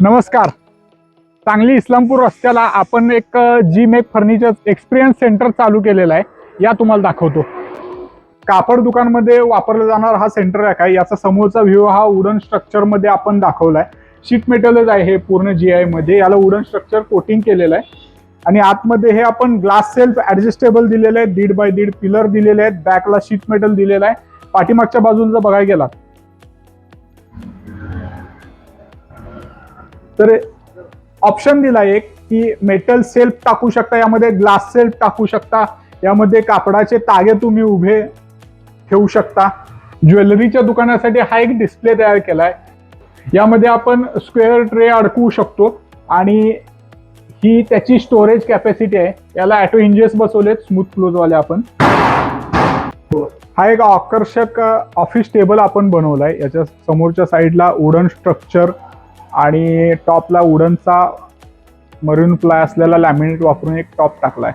नमस्कार. सांगली इस्लामपूर रस्त्याला आपण एक G make furniture experience centre चालू केलेला आहे. या तुम्हाला दाखवतो. कापड दुकानमध्ये वापरला जाणार हा सेंटर रॅक आहे याचा समोरचा व्ह्यू हा वुडन स्ट्रक्चरमध्ये आपण दाखवला आहे शीट मेटलच आहे हे पूर्ण जी आयमध्ये याला वुडन स्ट्रक्चर कोटिंग केलेलं आहे. आणि आतमध्ये हे आपण ग्लास सेल्फ ॲडजस्टेबल दिलेले आहेत दीड बाय दीड पिलर दिलेले आहेत. बॅकला शीट मेटल दिलेलं आहे. पाठीमागच्या बाजूला जर बघायला गेलात तर ऑप्शन दिला एक की मेटल सेल्फ टाकू शकता यामध्ये ग्लास सेल्फ टाकू शकता यामध्ये कापडाचे तागे तुम्ही उभे ठेवू शकता. ज्वेलरीच्या दुकानासाठी हा एक डिस्प्ले तयार केला आहे यामध्ये आपण स्क्वेअर ट्रे अडकवू शकतो आणि ही त्याची स्टोरेज कॅपॅसिटी आहे. याला ॲटो इंजेस बसवलेत स्मूथ क्लोजवाले आपण. हा एक आकर्षक ऑफिस टेबल आपण बनवलाय. याच्या समोरच्या साईडला वुडन स्ट्रक्चर आणि टॉपला वुडनचा मरून प्लाय असलेला लॅमिनेट वापरून एक टॉप टाकलाय.